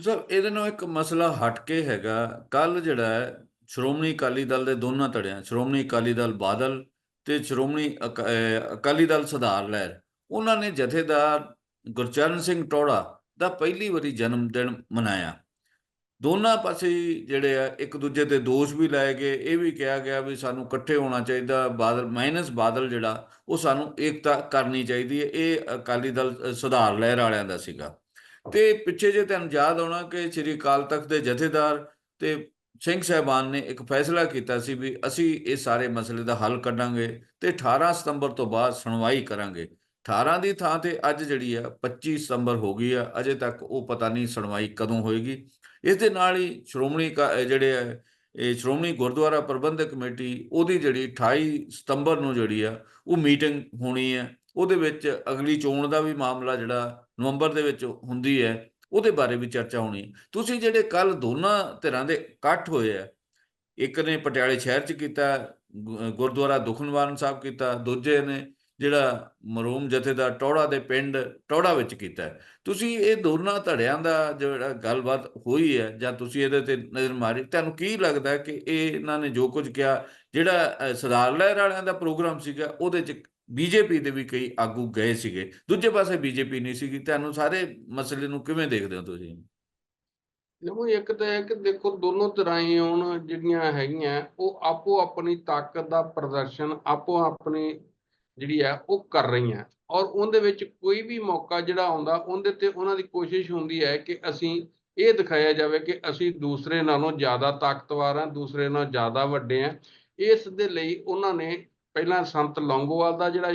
Sir ਇਹਦੇ ਨਾਲ ਇੱਕ ਮਸਲਾ ਹਟ ਕੇ ਹੈਗਾ। ਕੱਲ ਜਿਹੜਾ ਹੈ, ਸ਼੍ਰੋਮਣੀ ਅਕਾਲੀ ਦਲ ਦੇ ਦੋਨਾਂ ਧੜਿਆਂ, ਸ਼੍ਰੋਮਣੀ ਅਕਾਲੀ ਦਲ ਬਾਦਲ ਤੇ ਸ਼੍ਰੋਮਣੀ ਅਕ- ਅਕਾਲੀ ਦਲ ਸੁਧਾਰ ਲਹਿਰ, ਉਹਨਾਂ ਨੇ ਜਥੇਦਾਰ ਗੁਰਚਰਨ ਸਿੰਘ ਟੋੜਾ ਦਾ ਪਹਿਲੀ ਵਾਰੀ ਜਨਮ ਦਿਨ ਮਨਾਇਆ। ਦੋਨਾਂ ਪਾਸੇ ਜਿਹੜੇ ਆ, ਇੱਕ ਦੂਜੇ ਤੇ ਦੋਸ਼ ਵੀ ਲਾਏ ਗਏ। ਇਹ ਵੀ ਕਿਹਾ ਗਿਆ ਵੀ ਸਾਨੂੰ ਇਕੱਠੇ ਹੋਣਾ ਚਾਹੀਦਾ, ਬਾਦਲ ਮਾਈਨਸ ਬਾਦਲ ਜਿਹੜਾ, ਉਹ ਸਾਨੂੰ ਏਕਤਾ ਕਰਨੀ ਚਾਹੀਦੀ ਹੈ। ਇਹ ਅਕਾਲੀ ਦਲ ਸੁਧਾਰ ਲਹਿਰ ਵਾਲਿਆਂ ਦਾ ਸੀਗਾ। ਤੇ ਪਿੱਛੇ ਜੇ ਤੁਹਾਨੂੰ ਯਾਦ ਆਉਣਾ ਕਿ ਸ੍ਰੀ ਅਕਾਲ ਤਖਤ ਦੇ ਜਥੇਦਾਰ ਤੇ ਸਿੰਘ ਸਾਹਿਬਾਨ ਨੇ ਇੱਕ ਫੈਸਲਾ ਕੀਤਾ ਸੀ ਵੀ ਅਸੀਂ ਇਹ ਸਾਰੇ ਮਸਲੇ ਦਾ ਹੱਲ ਕੱਢਾਂਗੇ ਤੇ 18 ਸਤੰਬਰ ਤੋਂ ਬਾਅਦ ਸੁਣਵਾਈ ਕਰਾਂਗੇ। 18 ਦੀ ਥਾਂ ਤੇ ਅੱਜ ਜਿਹੜੀ ਆ 25 ਸਤੰਬਰ ਹੋ ਗਈ ਆ, ਅਜੇ ਤੱਕ ਉਹ ਪਤਾ ਨਹੀਂ ਸੁਣਵਾਈ ਕਦੋਂ ਹੋਏਗੀ। ਇਸ ਦੇ ਨਾਲ ਹੀ ਸ਼੍ਰੋਮਣੀ ਅਕਾ- ਜਿਹੜੇ ਆ, ਇਹ ਸ਼੍ਰੋਮਣੀ ਗੁਰਦੁਆਰਾ ਪ੍ਰਬੰਧਕ ਕਮੇਟੀ ਉਹਦੀ ਜਿਹੜੀ 28 ਸਤੰਬਰ ਨੂੰ ਜਿਹੜੀ ਆ, ਉਹ ਮੀਟਿੰਗ ਹੋਣੀ ਹੈ ਉਹਦੇ ਵਿੱਚ ਅਗਲੀ ਚੋਣ ਦਾ ਵੀ ਮਾਮਲਾ ਜਿਹੜਾ ਨਵੰਬਰ ਦੇ ਵਿੱਚ ਹੁੰਦੀ ਹੈ, ਉਹਦੇ ਬਾਰੇ ਵੀ ਚਰਚਾ ਹੋਣੀ ਹੈ। ਤੁਸੀਂ ਜਿਹੜੇ ਕੱਲ ਦੋਨਾਂ ਧਿਰਾਂ ਦੇ ਇਕੱਠ ਹੋਏ ਆ, ਇੱਕ ਨੇ ਪਟਿਆਲੇ ਸ਼ਹਿਰ 'ਚ ਕੀਤਾ, ਗੁ- ਗੁਰਦੁਆਰਾ ਦੁਖਨਿਵਾਰਨ ਸਾਹਿਬ ਕੀਤਾ, ਦੂਜੇ ਨੇ ਜਿਹੜਾ ਮਰੂਮ ਜਥੇਦਾਰ ਟੌੜਾ ਦੇ ਪਿੰਡ ਟੌੜਾ ਵਿੱਚ ਕੀਤਾ ਤੁਸੀਂ ਇਹ ਦੋਨਾਂ ਧੜਿਆਂ ਦਾ ਜਿਹੜਾ ਗੱਲਬਾਤ ਹੋਈ ਹੈ ਜਾਂ ਤੁਸੀਂ ਇਹਦੇ ਤੇ ਨਜ਼ਰ ਮਾਰੀ, ਤੁਹਾਨੂੰ ਕੀ ਲੱਗਦਾ ਕਿ ਇਹ ਇਹਨਾਂ ਨੇ ਜੋ ਕੁਝ ਕਿਹਾ, ਜਿਹੜਾ ਸਰਦਾਰ ਲਹਿਰ ਵਾਲਿਆਂ ਦਾ ਪ੍ਰੋਗਰਾਮ ਸੀਗਾ, ਉਹਦੇ 'ਚ ਬੀਜੇਪੀ ਦੇ ਵੀ ਕਈ ਆਗੂ ਗਏ ਸੀਗੇ। ਦੂਜੇ ਪਾਸੇ ਬੀਜੇਪੀ ਨਹੀਂ ਸੀਗੀ। ਤੁਹਾਨੂੰ ਸਾਰੇ ਮਸਲੇ ਨੂੰ ਕਿਵੇਂ ਦੇਖਦੇ ਹੋ ਤੁਸੀਂ? ਦੇਖੋ, ਇੱਕ ਤਾਂ ਹੈ ਕਿ ਦੇਖੋ, ਦੋਨੋਂ ਤਰ੍ਹਾਂ ਹੀ ਹੁਣ ਜਿਹੜੀਆਂ ਹੈਗੀਆਂ, ਉਹ ਆਪੋ ਆਪਣੀ ਤਾਕਤ ਦਾ ਪ੍ਰਦਰਸ਼ਨ ਆਪੋ ਆਪਣੀ ਜਿਹੜੀ ਹੈ ਉਹ ਕਰ ਰਹੀਆਂ। ਔਰ ਉਹਦੇ ਵਿੱਚ ਕੋਈ ਵੀ ਮੌਕਾ ਜਿਹੜਾ ਆਉਂਦਾ, ਉਹਦੇ ਤੇ ਉਹਨਾਂ ਦੀ ਕੋਸ਼ਿਸ਼ ਹੁੰਦੀ ਹੈ ਕਿ ਅਸੀਂ ਇਹ ਦਿਖਾਇਆ ਜਾਵੇ ਕਿ ਅਸੀਂ ਦੂਸਰੇ ਨਾਲੋਂ ਜ਼ਿਆਦਾ ਤਾਕਤਵਰ ਹਾਂ, ਦੂਸਰੇ ਨਾਲੋਂ ਜ਼ਿਆਦਾ ਵੱਡੇ ਹਾਂ। ਇਸ ਦੇ ਲਈ ਉਹਨਾਂ ਨੇ ਪਹਿਲਾਂ ਸੰਤ ਲੌਂਗੋਵਾਲ ਦਾ ਜਿਹੜਾ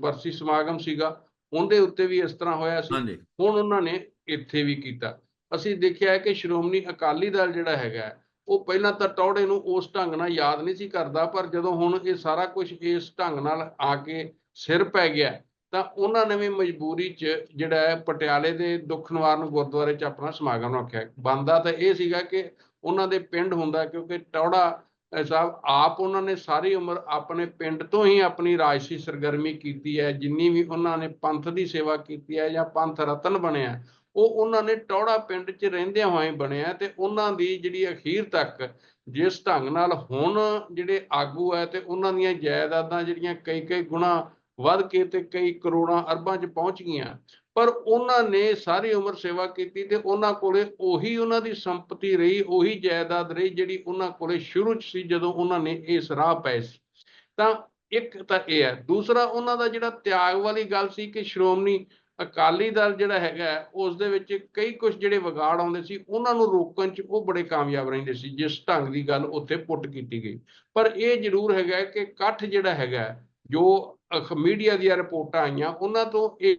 ਬਰਸੀ ਸਮਾਗਮ ਸੀਗਾ ਉਹਦੇ ਉੱਤੇ ਵੀ ਇਸ ਤਰ੍ਹਾਂ ਹੋਇਆ ਸੀ। ਹੁਣ ਉਹਨਾਂ ਨੇ ਇੱਥੇ ਵੀ ਕੀਤਾ। ਅਸੀਂ ਦੇਖਿਆ ਹੈ ਕਿ ਸ਼੍ਰੋਮਣੀ ਅਕਾਲੀ ਦਲ ਜਿਹੜਾ ਹੈਗਾ ਉਹ ਪਹਿਲਾਂ ਤਾਂ ਟੌੜੇ ਨੂੰ ਉਸ ਢੰਗ ਨਾਲ ਯਾਦ ਨਹੀਂ ਸੀ ਕਰਦਾ ਪਰ ਜਦੋਂ ਹੁਣ ਇਹ ਸਾਰਾ ਕੁਝ ਇਸ ਢੰਗ ਨਾਲ ਆ ਕੇ ਸਿਰ ਪੈ ਗਿਆ ਤਾਂ ਉਹਨਾਂ ਨੇ ਵੀ ਮਜਬੂਰੀ 'ਚ ਜਿਹੜਾ ਹੈ ਪਟਿਆਲੇ ਦੇ ਦੁੱਖ ਨਿਵਾਰਨ ਗੁਰਦੁਆਰੇ 'ਚ ਆਪਣਾ ਸਮਾਗਮ ਰੱਖਿਆ। ਬੰਦਾ ਤਾਂ ਇਹ ਸੀਗਾ ਕਿ ਉਹਨਾਂ ਦੇ ਪਿੰਡ ਹੁੰਦਾ ਕਿਉਂਕਿ ਟੌੜਾ ਸਾਹਿਬ, ਆਪ ਉਹਨਾਂ ਨੇ ਸਾਰੀ ਉਮਰ ਆਪਣੇ ਪਿੰਡ ਤੋਂ ਹੀ ਆਪਣੀ ਰਾਜਸੀ ਸਰਗਰਮੀ ਕੀਤੀ ਹੈ ਜਿੰਨੀ ਵੀ ਉਹਨਾਂ ਨੇ ਪੰਥ ਦੀ ਸੇਵਾ ਕੀਤੀ ਹੈ ਜਾਂ ਪੰਥ ਰਤਨ ਬਣਿਆ, ਉਹ ਉਹਨਾਂ ਨੇ ਟੌੜਾ ਪਿੰਡ 'ਚ ਰਹਿੰਦਿਆਂ ਹੋਏ ਬਣਿਆ ਤੇ ਉਹਨਾਂ ਦੀ ਜਿਹੜੀ ਅਖੀਰ ਤੱਕ ਜਿਸ ਢੰਗ ਨਾਲ ਹੁਣ ਜਿਹੜੇ ਆਗੂ ਹੈ ਤੇ ਉਹਨਾਂ ਦੀਆਂ ਜਾਇਦਾਦਾਂ ਜਿਹੜੀਆਂ ਕਈ ਕਈ ਗੁਣਾ ਵੱਧ ਕੇ ਤੇ ਕਈ ਕਰੋੜਾਂ ਅਰਬਾਂ 'ਚ ਪਹੁੰਚ ਗਈਆਂ ਪਰ ਉਹਨਾਂ ਨੇ ਸਾਰੀ ਉਮਰ ਸੇਵਾ ਕੀਤੀ ਤੇ ਉਹਨਾਂ ਕੋਲੇ ਉਹੀ ਉਹਨਾਂ ਦੀ ਸੰਪਤੀ ਰਹੀ ਉਹੀ ਜਾਇਦਾਦ ਰਹੀ ਜਿਹੜੀ ਉਹਨਾਂ ਕੋਲੇ ਸ਼ੁਰੂ 'ਚ ਸੀ ਜਦੋਂ ਉਹਨਾਂ ਨੇ ਇਸ ਰਾਹ ਪਏ ਸੀ। ਤਾਂ ਇੱਕ ਤਾਂ ਇਹ ਹੈ ਦੂਸਰਾ ਉਹਨਾਂ ਦਾ ਜਿਹੜਾ ਤਿਆਗ ਵਾਲੀ ਗੱਲ ਸੀ ਕਿ ਸ਼੍ਰੋਮਣੀ ਅਕਾਲੀ ਦਲ ਜਿਹੜਾ ਹੈਗਾ ਹੈ, ਉਸ ਦੇ ਵਿੱਚ ਕਈ ਕੁਝ ਜਿਹੜੇ ਵਿਗਾੜ ਆਉਂਦੇ ਸੀ ਉਹਨਾਂ ਨੂੰ ਰੋਕਣ 'ਚ ਉਹ ਬੜੇ ਕਾਮਯਾਬ ਰਹਿੰਦੇ ਸੀ ਜਿਸ ਢੰਗ ਦੀ ਗੱਲ ਉੱਥੇ ਪੁੱਟ ਕੀਤੀ ਗਈ। ਪਰ ਇਹ ਜ਼ਰੂਰ ਹੈਗਾ ਕਿ ਇਕੱਠ ਜਿਹੜਾ ਹੈਗਾ ਜੋ ਮੀਡੀਆ ਦੀਆਂ ਰਿਪੋਰਟਾਂ ਆਈਆਂ ਉਹਨਾਂ ਤੋਂ ਇਹ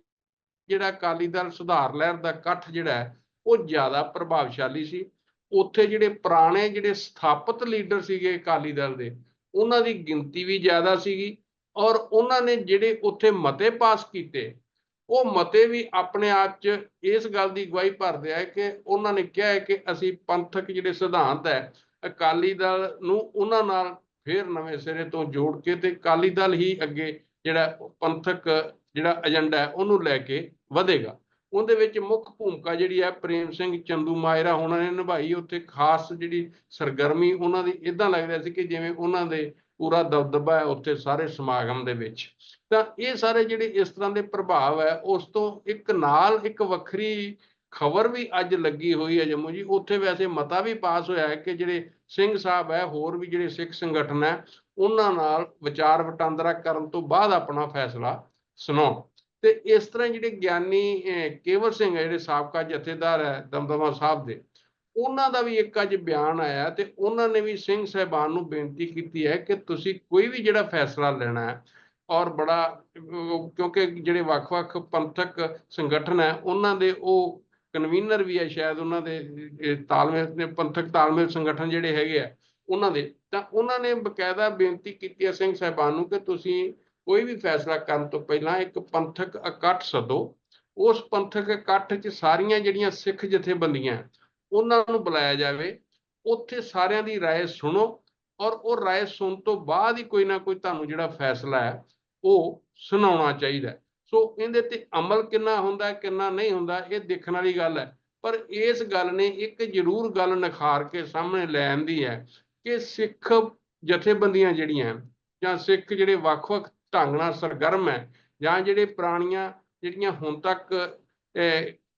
ਜਿਹੜਾ ਅਕਾਲੀ ਦਲ ਸੁਧਾਰ ਲਹਿਰ ਦਾ ਇਕੱਠ ਜਿਹੜਾ ਹੈ, ਉਹ ਜ਼ਿਆਦਾ ਪ੍ਰਭਾਵਸ਼ਾਲੀ ਸੀ। ਉੱਥੇ ਜਿਹੜੇ ਪੁਰਾਣੇ ਜਿਹੜੇ ਸਥਾਪਿਤ ਲੀਡਰ ਸੀਗੇ ਅਕਾਲੀ ਦਲ ਦੇ, ਉਹਨਾਂ ਦੀ ਗਿਣਤੀ ਵੀ ਜ਼ਿਆਦਾ ਸੀਗੀ ਔਰ ਉਹਨਾਂ ਨੇ ਜਿਹੜੇ ਉੱਥੇ ਮਤੇ ਪਾਸ ਕੀਤੇ, ਉਹ ਮਤੇ ਵੀ ਆਪਣੇ ਆਪ 'ਚ ਇਸ ਗੱਲ ਦੀ ਗਵਾਹੀ ਭਰਦੇ ਆ ਕਿ ਉਹਨਾਂ ਨੇ ਕਿਹਾ ਹੈ ਕਿ ਅਸੀਂ ਪੰਥਕ ਜਿਹੜੇ ਸਿਧਾਂਤ ਹੈ, ਅਕਾਲੀ ਦਲ ਨੂੰ ਉਹਨਾਂ ਨਾਲ ਫੇਰ ਨਵੇਂ ਸਿਰੇ ਤੋਂ ਜੋੜ ਕੇ ਤੇ ਅਕਾਲੀ ਦਲ ਹੀ ਅੱਗੇ ਜਿਹੜਾ ਪੰਥਕ ਜਿਹੜਾ ਏਜੰਡਾ ਹੈ, ਉਹਨੂੰ ਲੈ ਕੇ ਵਧੇਗਾ। ਉਹਦੇ ਵਿੱਚ ਮੁੱਖ ਭੂਮਿਕਾ ਜਿਹੜੀ ਹੈ ਪ੍ਰੇਮ ਸਿੰਘ, ਚੰਦੂ ਮਾਇਰਾ ਉਹਨਾਂ ਨੇ ਨਿਭਾਈ। ਉੱਥੇ ਖਾਸ ਜਿਹੜੀ ਸਰਗਰਮੀ ਉਹਨਾਂ ਦੀ ਇਦਾਂ ਲੱਗਦਾ ਸੀ ਕਿ ਜਿਵੇਂ ਉਹਨਾਂ ਦੇ ਪੂਰਾ ਦਬਦਬਾ ਹੈ ਉੱਥੇ ਸਾਰੇ ਸਮਾਗਮ ਦੇ ਵਿੱਚ। ਤਾਂ ਇਹ ਸਾਰੇ ਜਿਹੜੇ ਇਸ ਤਰ੍ਹਾਂ ਦੇ ਪ੍ਰਭਾਵ ਹੈ, ਉਸ ਤੋਂ ਇੱਕ ਨਾਲ ਇੱਕ ਵੱਖਰੀ ਖਬਰ ਵੀ ਅੱਜ ਲੱਗੀ ਹੋਈ ਹੈ ਜੰਮੂ ਜੀ। ਉੱਥੇ ਵੈਸੇ ਮਤਾ ਵੀ ਪਾਸ ਹੋਇਆ ਹੈ ਕਿ ਜਿਹੜੇ ਸਿੰਘ ਸਾਹਿਬ ਹੈ, ਹੋਰ ਵੀ ਜਿਹੜੇ ਸਿੱਖ ਸੰਗਠਨ ਹੈ, ਉਹਨਾਂ ਨਾਲ ਵਿਚਾਰ ਵਟਾਂਦਰਾ ਕਰਨ ਤੋਂ ਬਾਅਦ ਆਪਣਾ ਫੈਸਲਾ ਸੁਣਾਉਣ। ਤੇ ਇਸ ਤਰ੍ਹਾਂ ਜਿਹੜੇ ਗਿਆਨੀ ਕੇਵਰ ਸਿੰਘ ਹੈ ਜਿਹੜੇ ਸਾਬਕਾ ਜਥੇਦਾਰ ਹੈ ਦਮਦਮਾ ਸਾਹਿਬ ਦੇ, ਉਹਨਾਂ ਦਾ ਵੀ ਇੱਕ ਅੱਜ ਬਿਆਨ ਆਇਆ ਤੇ ਉਹਨਾਂ ਨੇ ਵੀ ਸਿੰਘ ਸਾਹਿਬਾਨ ਨੂੰ ਬੇਨਤੀ ਕੀਤੀ ਹੈ ਕਿ ਤੁਸੀਂ ਕੋਈ ਵੀ ਜਿਹੜਾ ਫੈਸਲਾ ਲੈਣਾ ਹੈ ਔਰ ਬੜਾ ਕਿਉਂਕਿ ਜਿਹੜੇ ਵੱਖ-ਵੱਖ ਪੰਥਕ ਸੰਗਠਨ ਹੈ, ਉਹਨਾਂ ਦੇ ਉਹ ਕਨਵੀਨਰ ਵੀ ਹੈ ਸ਼ਾਇਦ ਉਹਨਾਂ ਦੇ ਤਾਲਮੇਲ ਨੇ ਪੰਥਕ ਤਾਲਮੇਲ ਸੰਗਠਨ ਜਿਹੜੇ ਹੈਗੇ ਆ, ਉਹਨਾਂ ਦੇ, ਤਾਂ ਉਹਨਾਂ ਨੇ ਬਕਾਇਦਾ ਬੇਨਤੀ ਕੀਤੀ ਹੈ ਸਿੰਘ ਸਾਹਿਬਾਨ ਨੂੰ ਕਿ ਤੁਸੀਂ ਕੋਈ ਵੀ ਫੈਸਲਾ ਕਰਨ ਤੋਂ ਪਹਿਲਾਂ ਇੱਕ ਪੰਥਕ ਇਕੱਠ ਸੱਦੋ ਉਸ ਪੰਥਕ ਇਕੱਠ 'ਚ ਸਾਰੀਆਂ ਜਿਹੜੀਆਂ ਸਿੱਖ ਜਥੇਬੰਦੀਆਂ ਉਹਨਾਂ ਨੂੰ ਬੁਲਾਇਆ ਜਾਵੇ ਉੱਥੇ ਸਾਰਿਆਂ ਦੀ رائے ਸੁਣੋ ਔਰ ਉਹ رائے ਸੁਣ ਤੋਂ ਬਾਅਦ ਹੀ ਕੋਈ ਨਾ ਕੋਈ ਤੁਹਾਨੂੰ ਜਿਹੜਾ ਫੈਸਲਾ ਹੈ ਉਹ ਸੁਣਾਉਣਾ ਚਾਹੀਦਾ ਹੈ। ਸੋ ਇਹਦੇ ਤੇ ਅਮਲ ਕਿੰਨਾ ਹੁੰਦਾ ਹੈ, ਕਿੰਨਾ ਨਹੀਂ ਹੁੰਦਾ ਇਹ ਦੇਖਣ ਵਾਲੀ ਗੱਲ ਹੈ ਪਰ ਇਸ ਗੱਲ ਨੇ ਇੱਕ ਜ਼ਰੂਰ ਗੱਲ ਨਿਖਾਰ ਕੇ ਸਾਹਮਣੇ ਲੈ ਆਂਦੀ ਹੈ ਕਿ ਸਿੱਖ ਜਥੇਬੰਦੀਆਂ ਜਿਹੜੀਆਂ ਜਾਂ ਸਿੱਖ ਜਿਹੜੇ ਵੱਖ-ਵੱਖ ਢੰਗ ਨਾਲ ਸਰਗਰਮ ਹੈ ਜਾਂ ਜਿਹੜੇ ਪੁਰਾਣੀਆਂ ਜਿਹੜੀਆਂ ਹੁਣ ਤੱਕ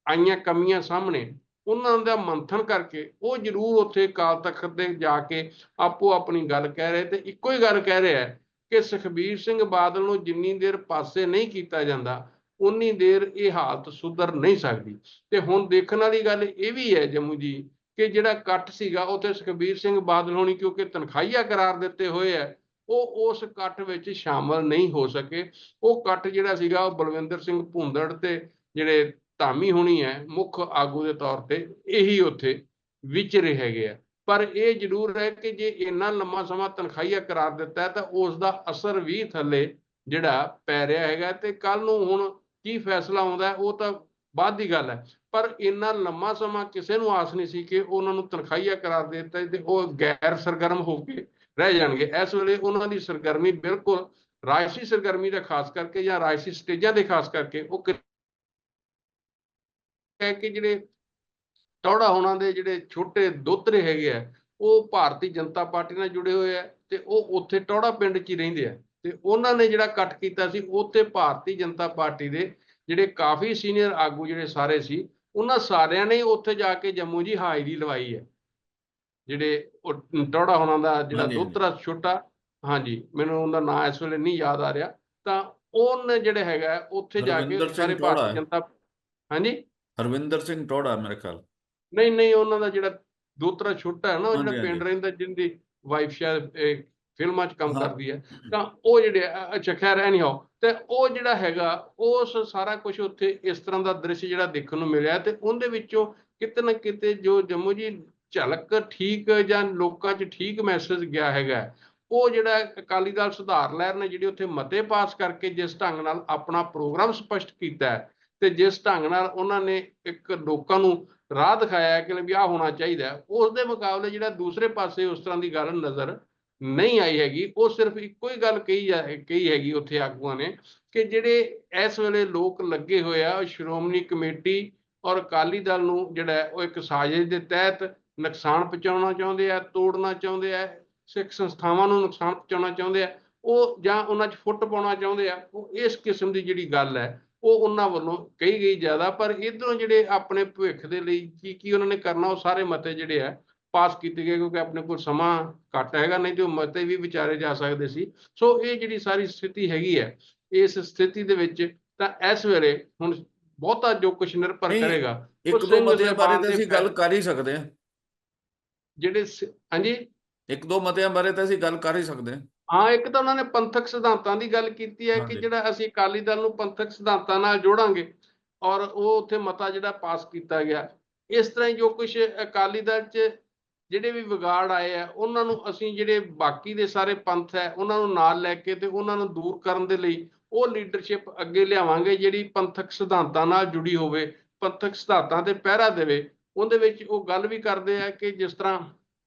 ਆਈਆਂ ਕਮੀਆਂ ਸਾਹਮਣੇ, ਉਹਨਾਂ ਦਾ ਮੰਥਨ ਕਰਕੇ ਉਹ ਜ਼ਰੂਰ ਉੱਥੇ ਕਾਲ ਤਖਤ ਤੇ ਜਾ ਕੇ ਆਪੋ ਆਪਣੀ ਗੱਲ ਕਹਿ ਰਹੇ ਤੇ ਇੱਕੋ ਹੀ ਗੱਲ ਕਹਿ ਰਿਹਾ ਹੈ ਕਿ ਸੁਖਬੀਰ ਸਿੰਘ ਬਾਦਲ ਨੂੰ ਜਿੰਨੀ ਦੇਰ ਪਾਸੇ ਨਹੀਂ ਕੀਤਾ ਜਾਂਦਾ ਉਨੀ ਦੇਰ ਇਹ ਹਾਲਤ ਸੁਧਰ ਨਹੀਂ ਸਕਦੀ। ਤੇ ਹੁਣ ਦੇਖਣ ਵਾਲੀ ਗੱਲ ਇਹ ਵੀ ਹੈ ਜੰਮੂ ਜੀ, ਕਿ ਜਿਹੜਾ ਕੱਟ ਸੀਗਾ, ਉੱਥੇ ਸੁਖਬੀਰ ਸਿੰਘ ਬਾਦਲ ਹੋਣੀ ਕਿਉਂਕਿ ਤਨਖਾਹੀਆ ਕਰਾਰ ਦਿੱਤੇ ਹੋਏ ਹੈ ਉਹ ਉਸ ਇਕੱਠ ਵਿੱਚ ਸ਼ਾਮਲ ਨਹੀਂ ਹੋ ਸਕੇ। ਉਹ ਇਕੱਠ ਜਿਹੜਾ ਸੀਗਾ, ਉਹ ਬਲਵਿੰਦਰ ਸਿੰਘ ਭੁੰਦੜ ਤੇ ਜਿਹੜੇ ਧਾਮੀ ਹੋਣੀ ਹੈ, ਮੁੱਖ ਆਗੂ ਦੇ ਤੌਰ ਤੇ ਇਹੀ ਉੱਥੇ ਵਿਚਰੇ ਹੈਗੇ ਆ। ਪਰ ਇਹ ਜ਼ਰੂਰ ਹੈ ਕਿ ਜੇ ਇੰਨਾ ਲੰਮਾ ਸਮਾਂ ਤਨਖਾਹੀਆ ਕਰਾਰ ਦਿੱਤਾ ਤਾਂ ਉਸ ਦਾ ਅਸਰ ਵੀ ਥੱਲੇ ਜਿਹੜਾ ਪੈ ਰਿਹਾ ਹੈਗਾ ਤੇ ਕੱਲ ਨੂੰ ਹੁਣ ਕੀ ਫੈਸਲਾ ਆਉਂਦਾ ਉਹ ਤਾਂ ਬਾਅਦ ਦੀ ਗੱਲ ਹੈ। ਪਰ ਇੰਨਾ ਲੰਮਾ ਸਮਾਂ ਕਿਸੇ ਨੂੰ ਆਸ ਨਹੀਂ ਸੀ ਕਿ ਉਹਨਾਂ ਨੂੰ ਤਨਖਾਹੀਆ ਕਰਾਰ ਦੇ ਦਿੱਤਾ ਤੇ ਉਹ ਗੈਰ ਸਰਗਰਮ ਹੋ ਕੇ ਰਹਿ ਜਾਣਗੇ। ਇਸ ਵੇਲੇ ਉਹਨਾਂ ਦੀ ਸਰਗਰਮੀ ਬਿਲਕੁਲ ਰਾਜਸੀ ਸਰਗਰਮੀ ਦਾ ਖਾਸ ਕਰਕੇ ਜਾਂ ਰਾਜਸੀ ਸਟੇਜਾਂ ਦੇ ਖਾਸ ਕਰਕੇ ਉਹ ਕਿ- ਹੈ ਜਿਹੜੇ ਟੌੜਾ ਹੋਣਾ ਦੇ ਜਿਹੜੇ ਛੋਟੇ ਦੋਤਰੇ ਹੈਗੇ ਆ, ਉਹ ਭਾਰਤੀ ਜਨਤਾ ਪਾਰਟੀ ਨਾਲ ਜੁੜੇ ਹੋਏ ਆ ਤੇ ਉਹ ਉੱਥੇ ਟੌੜਾ ਪਿੰਡ 'ਚ ਹੀ ਰਹਿੰਦੇ ਆ। ਤੇ ਉਹਨਾਂ ਨੇ ਜਿਹੜਾ ਕੱਟ ਕੀਤਾ ਸੀ ਉੱਥੇ ਭਾਰਤੀ ਜਨਤਾ ਪਾਰਟੀ ਦੇ ਜਿਹੜੇ ਕਾਫੀ ਸੀਨੀਅਰ ਆਗੂ ਜਿਹੜੇ ਸਾਰੇ ਸੀ, ਉਹਨਾਂ ਸਾਰਿਆਂ ਨੇ ਉੱਥੇ ਜਾ ਕੇ ਜੰਮੂ ਜੀ ਹਾਜ਼ਰੀ ਲਵਾਈ ਹੈ। ਜਿਹੜੇ ਉਹ ਟੌੜਾ ਹੋਣਾ ਦਾ ਜਿਹੜਾ। ਦੋਤਰਾ ਛੋਟਾ ਹਾਂਜੀ ਮੈਨੂੰ ਉਹਦਾ ਨਾਂ ਇਸ ਵੇਲੇ ਨਹੀਂ ਯਾਦ ਆ ਰਿਹਾ ਤਾਂ ਉਹਨੇ ਜਿਹੜੇ ਹੈਗਾ ਉੱਥੇ ਜਾ ਕੇ ਸਾਰੇ ਭਾਰਤੀ। ਜਨਤਾ ਹਾਂਜੀ ਹਰਵਿੰਦਰ ਸਿੰਘ ਟੋੜਾ ਮੇਰੇ ਖਿਆਲ ਨਹੀਂ ਨਹੀਂ ਉਹਨਾਂ ਦਾ ਜਿਹੜਾ ਦੋਤਰਾ ਛੋਟਾ ਹੈ ਨਾ ਉਹ ਜਿਹੜਾ ਪਿੰਡ। ਰਹਿੰਦਾ ਜਿੰਦੀ ਵਾਈਫ ਸ਼ਾਇਦ ਫਿਲਮਾਂ 'ਚ ਕੰਮ। ਕਰਦੀ ਹੈ ਤਾਂ ਉਹ ਜਿਹੜੇ ਅੱਛਾ ਖੈਰ ਐਨੀਹਾਓ ਤੇ ਉਹ ਜਿਹੜਾ ਹੈਗਾ ਉਸ ਸਾਰਾ ਕੁਝ ਉੱਥੇ ਇਸ ਤਰ੍ਹਾਂ ਦਾ ਦ੍ਰਿਸ਼ ਜਿਹੜਾ ਦੇਖਣ ਨੂੰ ਮਿਲਿਆ ਤੇ ਉਹਦੇ ਵਿੱਚੋਂ ਕਿਤੇ ਨਾ ਕਿਤੇ ਜੋ ਜੰਮੂ ਜੀ ਝਲਕ ਠੀਕ ਜਾਂ ਲੋਕਾਂ 'ਚ ਠੀਕ ਮੈਸੇਜ ਗਿਆ ਹੈਗਾ ਉਹ ਜਿਹੜਾ ਅਕਾਲੀ ਦਲ ਸੁਧਾਰ ਲਹਿਰ ਨੇ, ਜਿਹੜੀ ਉੱਥੇ ਮਤੇ ਪਾਸ ਕਰਕੇ ਜਿਸ ਢੰਗ ਨਾਲ ਆਪਣਾ ਪ੍ਰੋਗਰਾਮ ਸਪਸ਼ਟ ਕੀਤਾ ਹੈ ਤੇ ਜਿਸ ਢੰਗ ਨਾਲ ਉਹਨਾਂ ਨੇ ਇੱਕ ਲੋਕਾਂ ਨੂੰ ਰਾਹ ਦਿਖਾਇਆ ਹੈ ਕਿ ਵੀ ਆਹ ਹੋਣਾ ਚਾਹੀਦਾ ਉਸ ਦੇ ਮੁਕਾਬਲੇ ਜਿਹੜਾ ਦੂਸਰੇ ਪਾਸੇ ਉਸ ਤਰ੍ਹਾਂ ਦੀ ਗੱਲ ਨਜ਼ਰ ਨਹੀਂ ਆਈ ਹੈਗੀ, ਉਹ ਸਿਰਫ ਇੱਕੋ ਹੀ ਗੱਲ ਕਹੀ ਜਾ, ਕਹੀ ਹੈਗੀ ਉੱਥੇ ਆਗੂਆਂ ਨੇ ਕਿ ਜਿਹੜੇ ਇਸ ਵੇਲੇ ਲੋਕ ਲੱਗੇ ਹੋਏ ਆ ਉਹ ਸ਼੍ਰੋਮਣੀ ਕਮੇਟੀ ਔਰ ਅਕਾਲੀ ਦਲ ਨੂੰ ਜਿਹੜਾ ਉਹ ਇੱਕ ਸਾਜ਼ਿਸ਼ ਦੇ ਤਹਿਤ ਨੁਕਸਾਨ ਪਹੁੰਚਾਉਣਾ ਚਾਹੁੰਦੇ ਆ ਤੋੜਨਾ ਚਾਹੁੰਦੇ ਆ ਸਿੱਖ ਸੰਸਥਾਵਾਂ ਨੂੰ ਨੁਕਸਾਨ ਪਹੁੰਚਾਉਣਾ ਚਾਹੁੰਦੇ ਆ ਉਹ ਜਾਂ ਉਹਨਾਂ 'ਚ ਫੁੱਟ ਪਾਉਣਾ ਚਾਹੁੰਦੇ ਆ ਉਹ ਇਸ ਕਿਸਮ ਦੀ ਜਿਹੜੀ ਗੱਲ ਹੈ ਉਹ ਉਹਨਾਂ ਵੱਲੋਂ ਕਹੀ ਗਈ ਜ਼ਿਆਦਾ ਪਰ ਇਧਰੋਂ ਜਿਹੜੇ ਆਪਣੇ ਭਵਿੱਖ ਦੇ ਲਈ ਕੀ ਕੀ ਉਹਨਾਂ ਨੇ ਕਰਨਾ ਉਹ ਸਾਰੇ ਮਤੇ ਜਿਹੜੇ ਆ ਪਾਸ ਕੀਤੇ ਗਏ ਕਿਉਂਕਿ ਆਪਣੇ ਕੋਲ ਸਮਾਂ ਘੱਟ ਹੈਗਾ ਨਹੀਂ ਤੇ ਉਹ ਮਤੇ ਵੀ ਵਿਚਾਰੇ ਜਾ ਸਕਦੇ ਸੀ। ਸੋ ਇਹ ਜਿਹੜੀ ਸਾਰੀ ਸਥਿਤੀ ਹੈਗੀ ਹੈ ਇਸ ਸਥਿਤੀ ਦੇ ਵਿੱਚ ਤਾਂ ਇਸ ਵੇਲੇ ਹੁਣ ਬਹੁਤਾ ਜੋ ਕੁਛ ਨਿਰਭਰ ਕਰੇਗਾ ਇੱਕ ਦੋ ਮਤਿਆਂ ਬਾਰੇ ਤਾਂ ਅਸੀਂ ਗੱਲ ਕਰ ਹੀ ਸਕਦੇ ਹਾਂ। ਜਿਹੜੇ ਹਾਂਜੀ? ਇੱਕ ਦੋ ਮਤਿਆਂ ਬਾਰੇ ਤਾਂ ਅਸੀਂ ਗੱਲ ਕਰ ਹੀ ਸਕਦੇ ਹਾਂ। ਹਾਂ ਇੱਕ ਤਾਂ ਉਹਨਾਂ ਨੇ ਪੰਥਕ ਸਿਧਾਂਤਾਂ ਦੀ ਗੱਲ ਕੀਤੀ ਹੈ ਕਿ। ਜਿਹੜਾ ਅਸੀਂ ਅਕਾਲੀ ਦਲ ਨੂੰ ਪੰਥਕ ਸਿਧਾਂਤਾਂ ਨਾਲ ਜੋੜਾਂਗੇ ਔਰ ਉਹ ਉੱਥੇ ਮਤਾ ਜਿਹੜਾ ਪਾਸ ਕੀਤਾ ਗਿਆ। ਇਸ ਤਰ੍ਹਾਂ ਹੀ ਜੋ ਕੁਝ ਅਕਾਲੀ ਦਲ 'ਚ ਜਿਹੜੇ ਵੀ ਵਿਗਾੜ ਆਏ ਆ ਉਹਨਾਂ ਨੂੰ ਅਸੀਂ ਜਿਹੜੇ ਬਾਕੀ ਦੇ ਸਾਰੇ ਪੰਥ ਹੈ ਉਹਨਾਂ ਨੂੰ ਨਾਲ ਲੈ ਕੇ ਤੇ ਉਹਨਾਂ ਨੂੰ ਦੂਰ ਕਰਨ ਦੇ ਲਈ ਉਹ ਲੀਡਰਸ਼ਿਪ ਅੱਗੇ ਲਿਆਵਾਂਗੇ ਜਿਹੜੀ ਪੰਥਕ ਸਿਧਾਂਤਾਂ ਨਾਲ ਜੁੜੀ ਹੋਵੇ ਪੰਥਕ ਸਿਧਾਂਤਾਂ ਤੇ ਪਹਿਰਾ ਦੇਵੇ। ਉਹਦੇ ਵਿੱਚ ਉਹ ਗੱਲ ਵੀ ਕਰਦੇ ਆ ਕਿ ਜਿਸ ਤਰ੍ਹਾਂ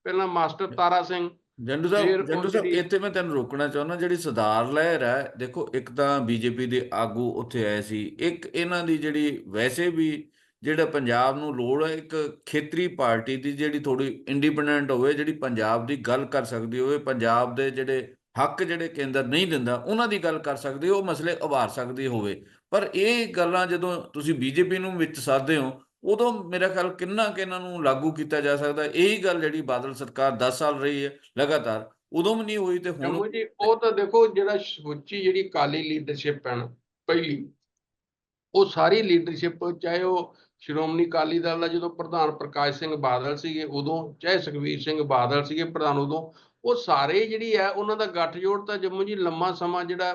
ਪਹਿਲਾਂ ਮਾਸਟਰ ਤਾਰਾ ਸਿੰਘ ਜੰਡੂ ਸਾਹਿਬ ਜੰਡੂ ਸਾਹਿਬ ਇੱਥੇ ਮੈਂ ਤੈਨੂੰ ਰੋਕਣਾ ਚਾਹੁੰਦਾ ਜਿਹੜੀ ਸੁਧਾਰ ਲਹਿਰ ਹੈ ਦੇਖੋ ਇੱਕ ਤਾਂ ਬੀਜੇਪੀ ਦੇ ਆਗੂ ਉੱਥੇ ਆਏ ਸੀ ਇੱਕ ਇਹਨਾਂ ਦੀ ਜਿਹੜੀ ਵੈਸੇ ਵੀ ਜਿਹੜਾ ਪੰਜਾਬ ਨੂੰ ਲੋੜ ਹੈ ਇੱਕ ਖੇਤਰੀ ਪਾਰਟੀ ਦੀ ਜਿਹੜੀ ਥੋੜੀ ਇੰਡੀਪੈਂਡੈਂਟ ਹੋਵੇ ਜਿਹੜੀ ਪੰਜਾਬ ਦੀ ਗੱਲ ਕਰ ਸਕਦੀ ਹੋਵੇ ਪੰਜਾਬ ਦੇ ਜਿਹੜੇ ਹੱਕ ਜਿਹੜੇ ਕੇਂਦਰ ਨਹੀਂ ਦਿੰਦਾ ਉਹਨਾਂ ਦੀ ਗੱਲ ਕਰ ਸਕਦੀ ਉਹ ਮਸਲੇ ਉਭਾਰ ਸਕਦੀ ਹੋਵੇ। ਪਰ ਇਹ ਗੱਲਾਂ ਜਦੋਂ ਤੁਸੀਂ ਬੀਜੇਪੀ ਨੂੰ ਵਿੱਚ ਸਾਧਦੇ ਹੋ ਉਦੋਂ ਮੇਰਾ ਖਿਆਲ ਕਿੰਨਾ ਕਿ ਇਹਨਾਂ ਨੂੰ ਲਾਗੂ ਕੀਤਾ ਜਾ ਸਕਦਾ, ਇਹੀ ਗੱਲ ਜਿਹੜੀ ਬਾਦਲ ਸਰਕਾਰ 10 ਸਾਲ ਰਹੀ ਹੈ, ਲਗਾਤਾਰ, ਉਦੋਂ ਵੀ ਨਹੀਂ ਹੋਈ ਤੇ ਹੁਣ ਜੀ, ਉਹ ਤਾਂ ਦੇਖੋ ਜਿਹੜਾ ਸਮੁੱਚੀ ਜਿਹੜੀ ਕਾਲੀ ਲੀਡਰਸ਼ਿਪ ਹੈ ਪਹਿਲੀ, ਉਹ ਸਾਰੀ ਲੀਡਰਸ਼ਿਪ ਚਾਹੇ ਉਹ ਸ਼੍ਰੋਮਣੀ ਅਕਾਲੀ ਦਲ ਦਾ ਜਦੋਂ ਪ੍ਰਧਾਨ ਪ੍ਰਕਾਸ਼ ਸਿੰਘ ਬਾਦਲ ਸੀਗੇ, ਉਦੋਂ, ਚਾਹੇ ਸੁਖਬੀਰ ਸਿੰਘ ਬਾਦਲ ਸੀਗੇ ਪ੍ਰਧਾਨ ਉਦੋਂ, ਉਹ ਸਾਰੇ ਜਿਹੜੀ ਹੈ, ਉਹਨਾਂ ਦਾ ਗੱਠਜੋੜ ਤਾਂ ਜੰਮੂ ਜੀ ਲੰਮਾ ਸਮਾਂ ਜਿਹੜਾ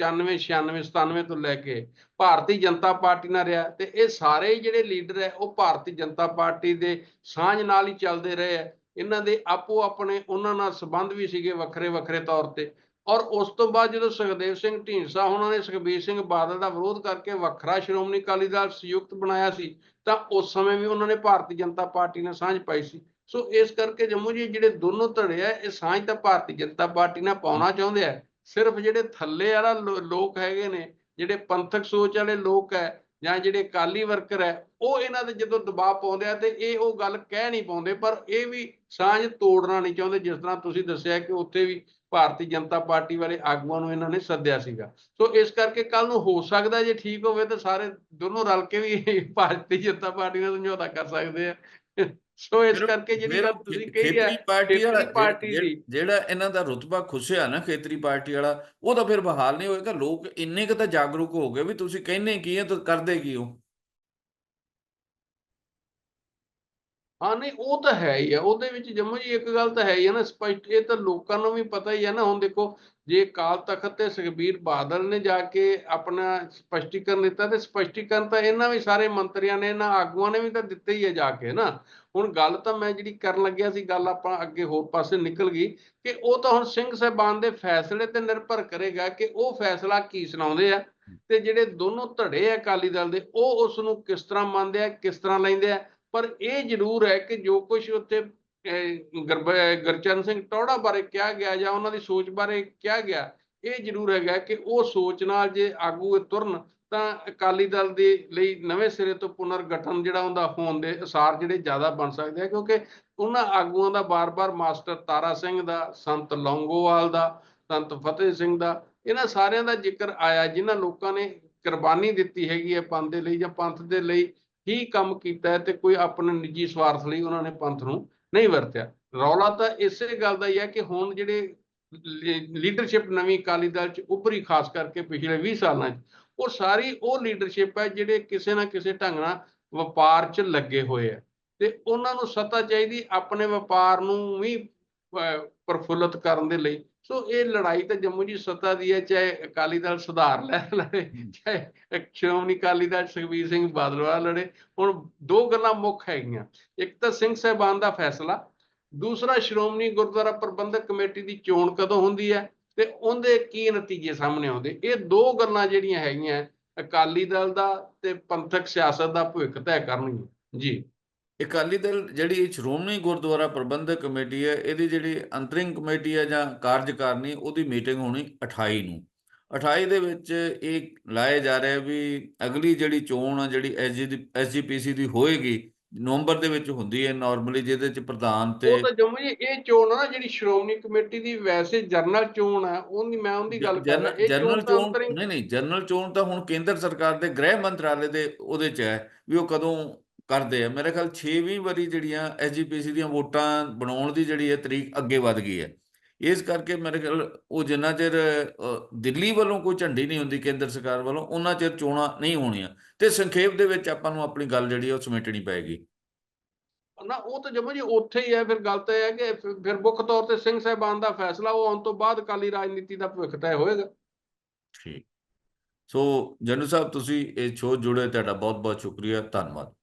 1995 96 97 ਤੋਂ ਲੈ ਕੇ ਭਾਰਤੀ ਜਨਤਾ ਪਾਰਟੀ ਨਾਲ ਰਿਹਾ ਤੇ ਇਹ ਸਾਰੇ ਜਿਹੜੇ ਲੀਡਰ ਹੈ, ਉਹ ਭਾਰਤੀ ਜਨਤਾ ਪਾਰਟੀ ਦੇ ਸਾਂਝ ਨਾਲ ਹੀ ਚੱਲਦੇ ਰਹੇ ਹੈ। ਇਹਨਾਂ ਦੇ ਆਪੋ ਆਪਣੇ, ਉਹਨਾਂ ਨਾਲ ਸੰਬੰਧ ਵੀ ਸੀਗੇ ਵੱਖਰੇ ਵੱਖਰੇ ਤੌਰ ਤੇ। ਔਰ ਉਸ ਤੋਂ ਬਾਅਦ ਜਦੋਂ ਸੁਖਦੇਵ ਸਿੰਘ ਢੀਂਡਸਾ ਉਹਨਾਂ ਨੇ, ਸੁਖਬੀਰ ਸਿੰਘ ਬਾਦਲ ਦਾ ਵਿਰੋਧ ਕਰਕੇ ਵੱਖਰਾ ਸ਼੍ਰੋਮਣੀ ਅਕਾਲੀ ਦਲ ਸੰਯੁਕਤ ਬਣਾਇਆ ਸੀ, ਤਾਂ ਉਸ ਸਮੇਂ ਵੀ ਉਹਨਾਂ ਨੇ ਭਾਰਤੀ ਜਨਤਾ ਪਾਰਟੀ ਨਾਲ ਸਾਂਝ ਪਾਈ ਸੀ। ਸੋ ਇਸ ਕਰਕੇ ਜੰਮੂ ਜੀ, ਜਿਹੜੇ ਦੋਨੋਂ ਧੜੇ ਆ ਇਹ ਸਾਂਝ ਤਾਂ ਭਾਰਤੀ ਜਨਤਾ ਪਾਰਟੀ ਨਾਲ ਪਾਉਣਾ ਚਾਹੁੰਦੇ ਆ ਸਿਰਫ ਜਿਹੜੇ ਥੱਲੇ ਵਾਲਾ ਲੋਕ ਹੈਗੇ ਨੇ, ਜਿਹੜੇ ਪੰਥਕ ਸੋਚ ਵਾਲੇ ਲੋਕ ਹੈ ਜਾਂ ਜਿਹੜੇ ਅਕਾਲੀ ਵਰਕਰ ਹੈ, ਉਹ ਇਹਨਾਂ ਦੇ ਜਦੋਂ ਦਬਾਅ ਪਾਉਂਦੇ ਆ ਤੇ ਇਹ ਉਹ ਗੱਲ ਕਹਿ ਨਹੀਂ ਪਾਉਂਦੇ, ਪਰ ਇਹ ਵੀ ਸਾਂਝ ਤੋੜਨਾ ਨਹੀਂ ਚਾਹੁੰਦੇ, ਜਿਸ ਤਰ੍ਹਾਂ ਤੁਸੀਂ ਦੱਸਿਆ ਕਿ ਉੱਥੇ ਵੀ ਭਾਰਤੀ ਜਨਤਾ ਪਾਰਟੀ ਵਾਲੇ ਆਗੂਆਂ ਨੂੰ ਇਹਨਾਂ ਨੇ ਸੱਦਿਆ ਸੀਗਾ। ਸੋ ਇਸ ਕਰਕੇ ਕੱਲ ਨੂੰ ਹੋ ਸਕਦਾ ਜੇ ਠੀਕ ਹੋਵੇ ਤਾਂ ਸਾਰੇ ਦੋਨੋਂ ਰਲ ਕੇ ਵੀ ਭਾਰਤੀ ਜਨਤਾ ਪਾਰਟੀ ਨਾਲ ਸਮਝੌਤਾ ਕਰ ਸਕਦੇ ਆ। ਸੋ ਇਸ ਕਰਕੇ ਜਿਹੜੀ ਤੁਸੀਂ ਕਹੀ ਹੈ ਖੇਤਰੀ ਪਾਰਟੀ ਦੀ। ਜਿਹੜਾ ਇਹਨਾਂ ਦਾ ਰੁਤਬਾ ਖੁੱਸਿਆ ਨਾ ਖੇਤਰੀ ਪਾਰਟੀ ਵਾਲਾ ਉਹ ਤਾਂ ਫਿਰ ਬਹਾਲ ਨਹੀਂ ਹੋਏਗਾ ਲੋਕ ਇੰਨੇ ਕੁ ਤਾਂ ਜਾਗਰੂਕ ਹੋ ਗਏ ਵੀ ਤੁਸੀਂ ਕਹਿੰਦੇ ਕੀ ਹੈ ਤਾਂ ਕਰਦੇ ਕੀ ਹੋ ਹਾਂ, ਨਹੀਂ, ਉਹ ਤਾਂ ਹੈ ਹੀ ਆ, ਉਹਦੇ ਵਿੱਚ ਜੰਮੂ ਜੀ ਇੱਕ ਗੱਲ ਤਾਂ ਹੈ ਹੀ ਆ ਨਾ, ਸਪਸ਼ਟ ਇਹ ਤਾਂ ਲੋਕਾਂ ਨੂੰ ਵੀ ਪਤਾ ਹੀ ਆ ਨਾ, ਹੁਣ ਦੇਖੋ, ਜੇ ਅਕਾਲ ਤਖਤ ਤੇ ਸੁਖਬੀਰ ਬਾਦਲ ਨੇ ਜਾ ਕੇ ਆਪਣਾ ਸਪਸ਼ਟੀਕਰਨ ਦਿੱਤਾ ਤੇ ਸਪਸ਼ਟੀਕਰਨ ਤਾਂ ਇਹਨਾਂ ਵੀ ਸਾਰੇ ਮੰਤਰੀਆਂ ਨੇ, ਇਹਨਾਂ ਆਗੂਆਂ ਨੇ ਵੀ ਤਾਂ ਦਿੱਤੇ ਹੀ ਆ ਜਾ ਕੇ ਨਾ। ਹੁਣ ਗੱਲ ਤਾਂ ਮੈਂ ਜਿਹੜੀ ਕਰਨ ਲੱਗਿਆ ਸੀ, ਗੱਲ ਆਪਾਂ ਅੱਗੇ ਹੋਰ ਪਾਸੇ ਨਿਕਲ ਗਈ ਕਿ ਉਹ ਤਾਂ ਹੁਣ ਸਿੰਘ ਸਾਹਿਬਾਨ ਦੇ ਫੈਸਲੇ ਤੇ ਨਿਰਭਰ ਕਰੇਗਾ ਕਿ ਉਹ ਫੈਸਲਾ ਕੀ ਸੁਣਾਉਂਦੇ ਆ ਤੇ ਜਿਹੜੇ ਦੋਨੋਂ ਧੜੇ ਆ ਅਕਾਲੀ ਦਲ ਦੇ, ਉਹ ਉਸ ਨੂੰ ਕਿਸ ਤਰ੍ਹਾਂ ਮੰਨਦੇ ਆ, ਕਿਸ ਤਰ੍ਹਾਂ ਲੈਂਦੇ ਆ ਪਰ ਇਹ ਜ਼ਰੂਰ ਹੈ ਕਿ ਜੋ ਕੁਝ ਉੱਥੇ ਗੁਰਬ- ਗੁਰਚਰਨ ਸਿੰਘ ਟੌੜਾ ਬਾਰੇ ਕਿਹਾ ਗਿਆ ਜਾਂ ਉਹਨਾਂ ਦੀ ਸੋਚ ਬਾਰੇ ਕਿਹਾ ਗਿਆ, ਇਹ ਜ਼ਰੂਰ ਹੈਗਾ ਕਿ ਉਹ ਸੋਚ ਨਾਲ ਜੇ ਆਗੂ ਇਹ ਤੁਰਨ, ਤਾਂ ਅਕਾਲੀ ਦਲ ਦੇ ਲਈ ਨਵੇਂ ਸਿਰੇ ਤੋਂ ਪੁਨਰ ਗਠਨ ਜਿਹੜਾ ਹੁੰਦਾ ਹੋਣ ਦੇ ਅਸਾਰ ਜਿਹੜੇ ਜ਼ਿਆਦਾ ਬਣ ਸਕਦੇ ਆ, ਕਿਉਂਕਿ ਉਹਨਾਂ ਆਗੂਆਂ ਦਾ ਬਾਰ-ਬਾਰ ਮਾਸਟਰ ਤਾਰਾ ਸਿੰਘ ਦਾ, ਸੰਤ ਲੌਂਗੋਵਾਲ ਦਾ, ਸੰਤ ਫਤਿਹ ਸਿੰਘ ਦਾ, ਇਹਨਾਂ ਸਾਰਿਆਂ ਦਾ ਜ਼ਿਕਰ ਆਇਆ, ਜਿਨ੍ਹਾਂ ਲੋਕਾਂ ਨੇ ਕੁਰਬਾਨੀ ਦਿੱਤੀ ਹੈਗੀ ਹੈ ਪੰਥ ਦੇ ਲਈ ਜਾਂ ਪੰਥ ਦੇ ਲਈ ਹੀ ਕੰਮ ਕੀਤਾ ਹੈ ਤੇ ਕੋਈ ਆਪਣੇ ਨਿੱਜੀ ਸਵਾਰਥ ਲਈ ਉਹਨਾਂ ਨੇ ਪੰਥ ਨੂੰ ਨਹੀਂ ਵਰਤਿਆ। ਰੌਲਾ ਤਾਂ ਇਸੇ ਗੱਲ ਦਾ ਹੀ ਹੈ ਕਿ ਹੁਣ ਜਿਹੜੇ ਲੀਡਰਸ਼ਿਪ ਨਵੀਂ ਅਕਾਲੀ ਦਲ ਚ ਉੱਭਰੀ ਖਾਸ ਕਰਕੇ ਪਿਛਲੇ 20 ਸਾਲਾਂ ਚ ਉਹ ਸਾਰੀ ਉਹ ਲੀਡਰਸ਼ਿਪ ਹੈ ਜਿਹੜੇ ਕਿਸੇ ਨਾ ਕਿਸੇ ਢੰਗ ਨਾਲ ਵਪਾਰ ਚ ਲੱਗੇ ਹੋਏ ਆ ਤੇ ਉਹਨਾਂ ਨੂੰ ਸੱਤਾ ਚਾਹੀਦੀ ਆਪਣੇ ਵਪਾਰ ਨੂੰ ਵੀ ਅਹ, ਪ੍ਰਫੁੱਲਤ ਕਰਨ ਦੇ ਲਈ। ਸੋ ਇਹ ਲੜਾਈ ਤਾਂ ਜੰਮੂ ਜੀ ਸੱਤਾ ਦੀ ਹੈ ਚਾਹੇ ਅਕਾਲੀ ਦਲ ਸੁਧਾਰ ਲੈ ਲੜੇ ਚਾਹੇ ਸ਼੍ਰੋਮਣੀ ਅਕਾਲੀ ਦਲ ਸੁਖਬੀਰ ਸਿੰਘ ਬਾਦਲ ਵਾਲਾ ਲੜੇ। ਹੁਣ ਦੋ ਗੱਲਾਂ ਮੁੱਖ ਹੈਗੀਆਂ। ਇੱਕ ਤਾਂ ਸਿੰਘ ਸਾਹਿਬਾਨ ਦਾ ਫੈਸਲਾ ਦੂਸਰਾ ਸ਼੍ਰੋਮਣੀ ਗੁਰਦੁਆਰਾ ਪ੍ਰਬੰਧਕ ਕਮੇਟੀ ਦੀ ਚੋਣ ਕਦੋਂ ਹੁੰਦੀ ਹੈ ਤੇ ਉਹਦੇ ਕੀ ਨਤੀਜੇ ਸਾਹਮਣੇ ਆਉਂਦੇ। ਇਹ ਦੋ ਗੱਲਾਂ ਜਿਹੜੀਆਂ ਹੈਗੀਆਂ ਅਕਾਲੀ ਦਲ ਦਾ ਤੇ ਪੰਥਕ ਸਿਆਸਤ ਦਾ ਭਵਿੱਖ ਤੈਅ ਕਰਨਗੀਆਂ। ਜੀ। ਅਕਾਲੀ ਦਲ ਜਿਹੜੀ ਸ਼੍ਰੋਮਣੀ ਗੁਰਦੁਆਰਾ ਪ੍ਰਬੰਧਕ ਕਮੇਟੀ ਹੈ ਇਹਦੀ ਜਿਹੜੀ ਅੰਤਰਿੰਗ ਕਮੇਟੀ ਹੈ ਜਾਂ ਕਾਰਜਕਾਰਨੀ ਉਹਦੀ ਮੀਟਿੰਗ ਹੋਣੀ 28 ਨੂੰ। 28 ਦੇ ਵਿੱਚ ਇਹ ਲਾਇਆ ਜਾ ਰਿਹਾ ਵੀ ਅਗਲੀ ਜਿਹੜੀ ਚੋਣ ਆ ਜਿਹੜੀ ਐਸਜੀਪੀਸੀ ਦੀ ਹੋਏਗੀ ਨਵੰਬਰ ਦੇ ਵਿੱਚ ਹੁੰਦੀ ਹੈ ਨਾਰਮਲੀ ਜਿਹਦੇ ਚ ਪ੍ਰਧਾਨ ਤੇ ਉਹ ਤਾਂ ਜੰਮੂ ਜੀ ਇਹ ਚੋਣ ਆ ਨਾ ਜਿਹੜੀ ਸ਼੍ਰੋਮਣੀ ਕਮੇਟੀ ਦੀ ਵੈਸੇ ਜਰਨਲ ਚੋਣ ਹੈ ਉਹਦੀ ਮੈਂ ਉਹਦੀ ਗੱਲ ਕਰ ਰਿਹਾ ਜਨਰਲ ਜਨਰਲ ਚੋਣ ਨਹੀਂ ਨਹੀਂ ਜਨਰਲ ਚੋਣ ਤਾਂ ਹੁਣ ਕੇਂਦਰ ਸਰਕਾਰ ਦੇ ਗ੍ਰਹਿ ਮੰਤਰਾਲੇ ਦੇ ਉਹਦੇ ਚ ਹੈ ਵੀ ਉਹ ਕਦੋਂ ਕਰਦੇ ਆ। ਮੇਰੇ ਖਿਆਲ 6ਵੀਂ ਵਾਰੀ ਜਿਹੜੀਆਂ ਐਸਜੀਪੀਸੀ ਦੀਆਂ ਵੋਟਾਂ ਬਣਾਉਣ ਦੀ ਜਿਹੜੀ ਹੈ ਤਰੀਕ ਅੱਗੇ ਵੱਧ ਗਈ ਹੈ। ਇਸ ਕਰਕੇ ਮੇਰੇ ਖਿਆਲ ਉਹ ਜਿੰਨਾ ਚਿਰ ਦਿੱਲੀ ਵੱਲੋਂ ਕੋਈ ਝੰਡੀ ਨਹੀਂ ਹੁੰਦੀ ਕੇਂਦਰ ਸਰਕਾਰ ਵੱਲੋਂ ਉਹਨਾਂ ਚਿਰ ਚੋਣਾਂ ਨਹੀਂ ਹੋਣੀਆਂ। ਤੇ ਸੰਖੇਪ ਦੇ ਵਿੱਚ ਆਪਾਂ ਨੂੰ ਆਪਣੀ ਗੱਲ ਜਿਹੜੀ ਹੈ ਉਹ ਸਮੇਟਣੀ ਪਏਗੀ। ਨਾ ਉਹ ਤਾਂ ਜੰਮੂ ਜੀ ਉੱਥੇ ਹੀ ਹੈ। ਫਿਰ ਗੱਲ ਤਾਂ ਇਹ ਹੈ ਕਿ ਫਿਰ ਮੁੱਖ ਤੌਰ ਤੇ ਸਿੰਘ ਸਾਹਿਬਾਨ ਦਾ ਫੈਸਲਾ ਉਹ ਆਉਣ ਤੋਂ ਬਾਅਦ ਅਕਾਲੀ ਰਾਜਨੀਤੀ ਦਾ ਭਵਿੱਖ ਤੈਅ ਹੋਏਗਾ। ਠੀਕ। ਸੋ ਜਨੂ ਸਾਹਿਬ ਤੁਸੀਂ ਇਹ ਸ਼ੋਅ ਜੁੜੇ ਤੁਹਾਡਾ ਬਹੁਤ ਬਹੁਤ ਸ਼ੁਕਰੀਆ। ਧੰਨਵਾਦ।